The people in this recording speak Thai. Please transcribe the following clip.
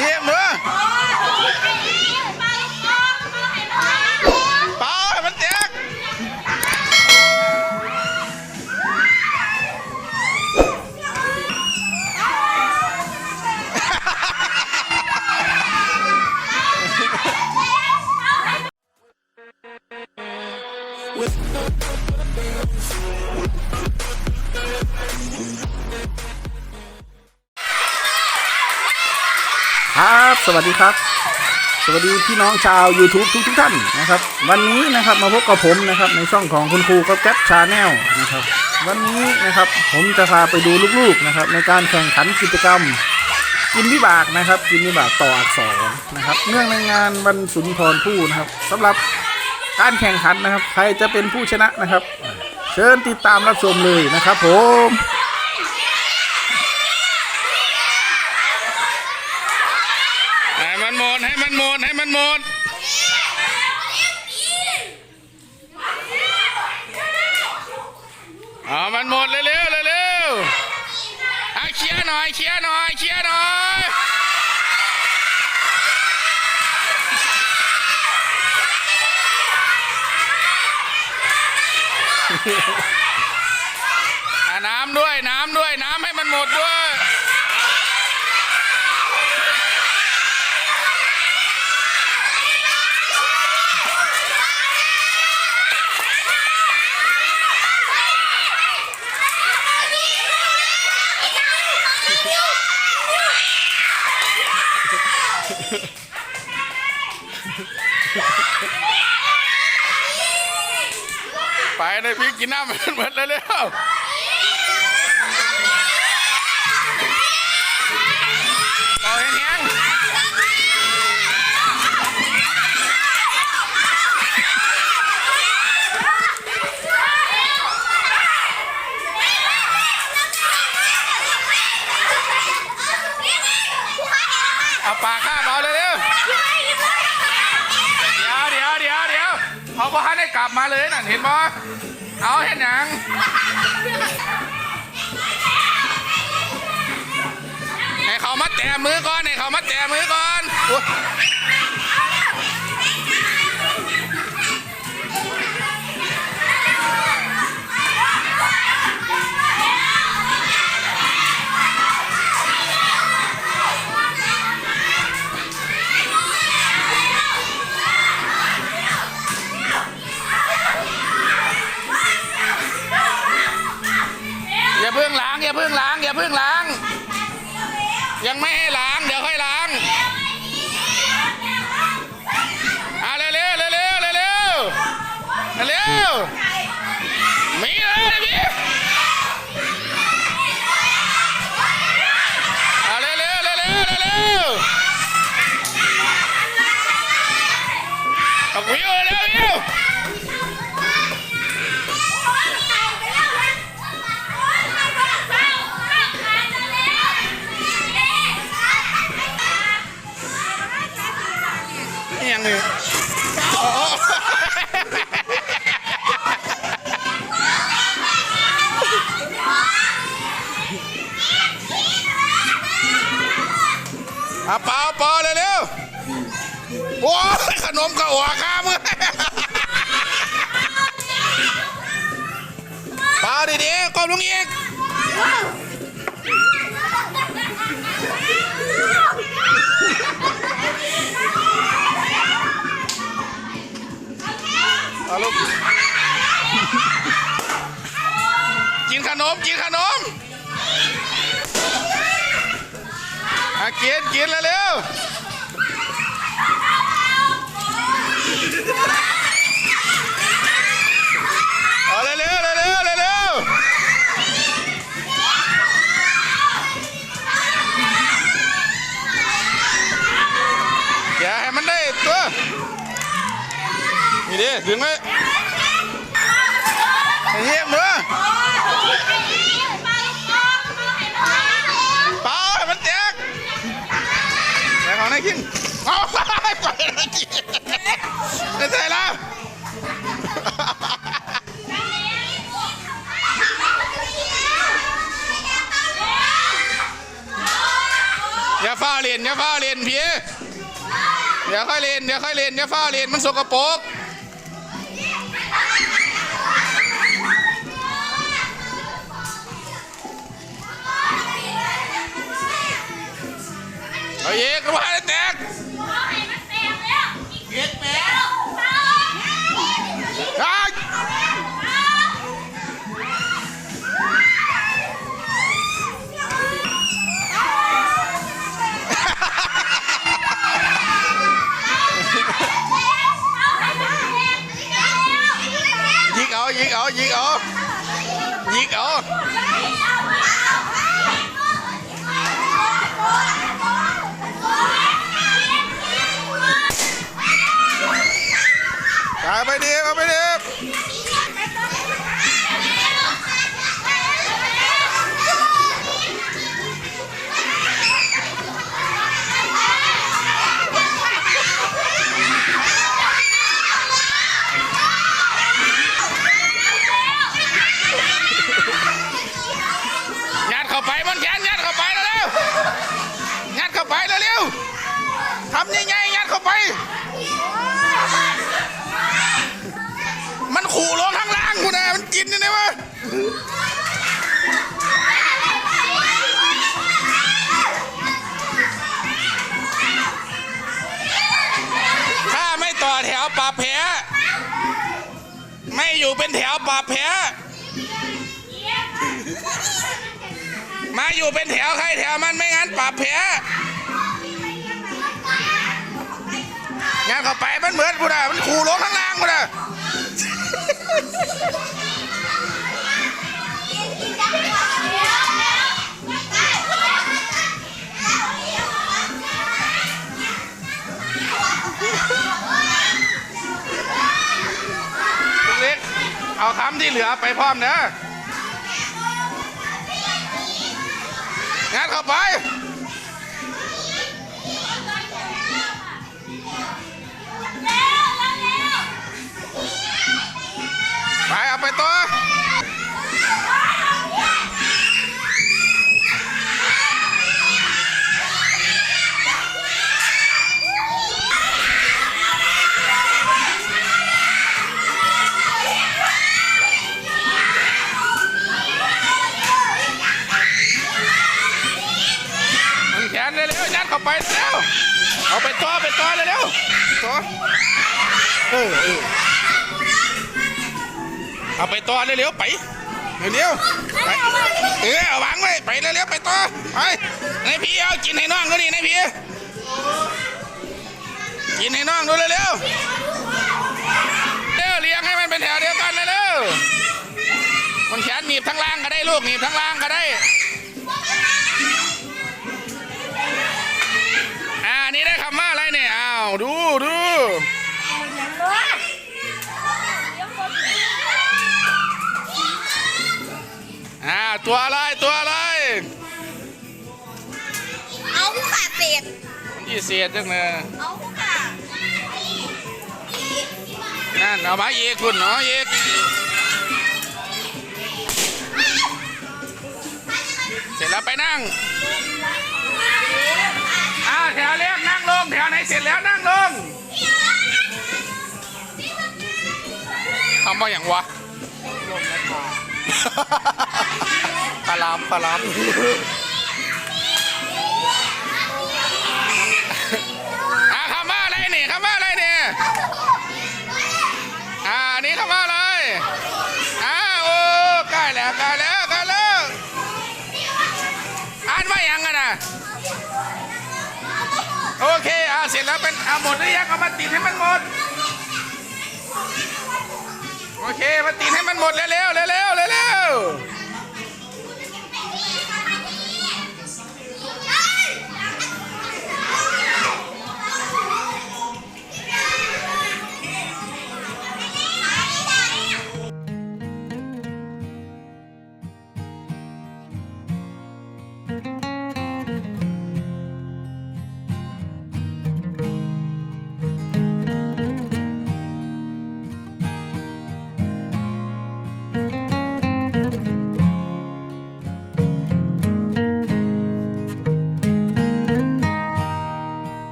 เยี่ยมเด้อ สวัสดีครับ สวัสดีพี่น้องชาว YouTube ทุกทุกท่านนะครับ วันนี้นะครับมาพบกับผมนะครับในช่องของคุณครูกับแก๊ปชาแนลนะครับ วันนี้นะครับผมจะพาไปดูลูกๆนะครับ ในการแข่งขันกิจกรรม กินวิบากนะครับ กินวิบากต่ออักษรนะครับเนื่องในงานวันสุนทรภู่นะครับสำหรับการแข่งขันนะครับ ใครจะเป็นผู้ชนะนะครับ เชิญติดตามรับชมเลยนะครับ ผม ให้มันหมด ให้มันหมดให้มันหมดเอามันหมดเร็วๆเร็วๆเอาเคลียร์หน่อยเคลียร์หน่อยเคลียร์หน่อยอะน้ำด้วยน้ำด้วยน้ำให้มันหมดด้วย ยพี่กินน้ำมันหมดเลยเร็วเอแห้งเอาปากข้าเอาเลยเร็วเดี๋ยวเดี๋ยวเดี๋ยวเดี๋ยวเขาบอกให้ได้กลับมาเลยน่ะเห็นบ่ เอาเห็นหนังให้เขามาแตะมือก่อนให้เขามาแตะมือก่อน ยังไม่ให้ล้าง เดี๋ยวค่อยล้างอะเร็วเร็วเร็วเร็วเร็วเร็วเร็วมีเลยพี่อะเร็วเร็วเร็วเร็วเร็วเร็วเอาวิวเร็ววิว นี่ยังอยู่อ๋ออะเปล่าเปล่าเร็วๆโอ้ยขนมก็หัวข้ามือเปล่าดีๆก้มลงอีก มกินขนมอะกินกินเร็วเอาเร็วๆเร็วเร็วอย่าให้มันได้ตัวนี่ดิถึงไหม ไม่ใช่แล้ว อย่าาฟ้าเล่นอย่าฟ้าเล่นพี่เดี๋ยวค่อยเล่นเดี๋ยวค่อยเล่นอย่าฟ้าเล่นมันสกปรกเอาเยกกระว่ ยิงเอาเอไปดีเอาไปดี อยู่เป็นแถวปรับแผลมาอยู่เป็นแถวใครแถวมันไม่งั้นปรับแผลงานเข้าไปมันเหมือนกูนะมันขู่ลงข้างล่างกูนะ เอาคำที่เหลือไปพร้อมนะงัดเข้าไป ไปเอาไปต้น เร็วๆยัดเข้าไปเร็วเอาไปตัวไปตัวเร็วตัวเออเออเอาไปตัวเร็วๆไปเร็วๆไปเออเอาวางไว้ไปเร็วๆไปตัวไปนายพี่เอากินให้น้องดูดินายพี่กินให้น้องดูเร็วๆเร็วเลี้ยงให้มันเป็นแถวเดียวกันเร็วๆมันแขนหนีบทั้งล่างก็ได้ลูกหนีบทั้งล่างก็ได้ ดูดูอ่าตัวอะไรตัวอะไร เอาผู้ขาเศษมันยี่เสียดจังเลยเอาผู้ขานั่นเอามาอีกคุณเนาะอีกเสร็จแล้วไปนั่งอ่าแถวเรีย คำว่าอย่างวะปลาลามปลาลามอ่าคำว่าอะไรนี่คำว่าอะไรเนี่ยอ่าอันนี้คำว่าอะไรอ่าโอ้ใกล้แล้วใกล้แล้วใกล้แล้วอ่านว่าอย่างกันนะโอเคอ่าเสร็จแล้วเป็นอ่าหมดหรือยังเอามาติดให้มันหมด โอเคมาติดให้มันหมดเร็ว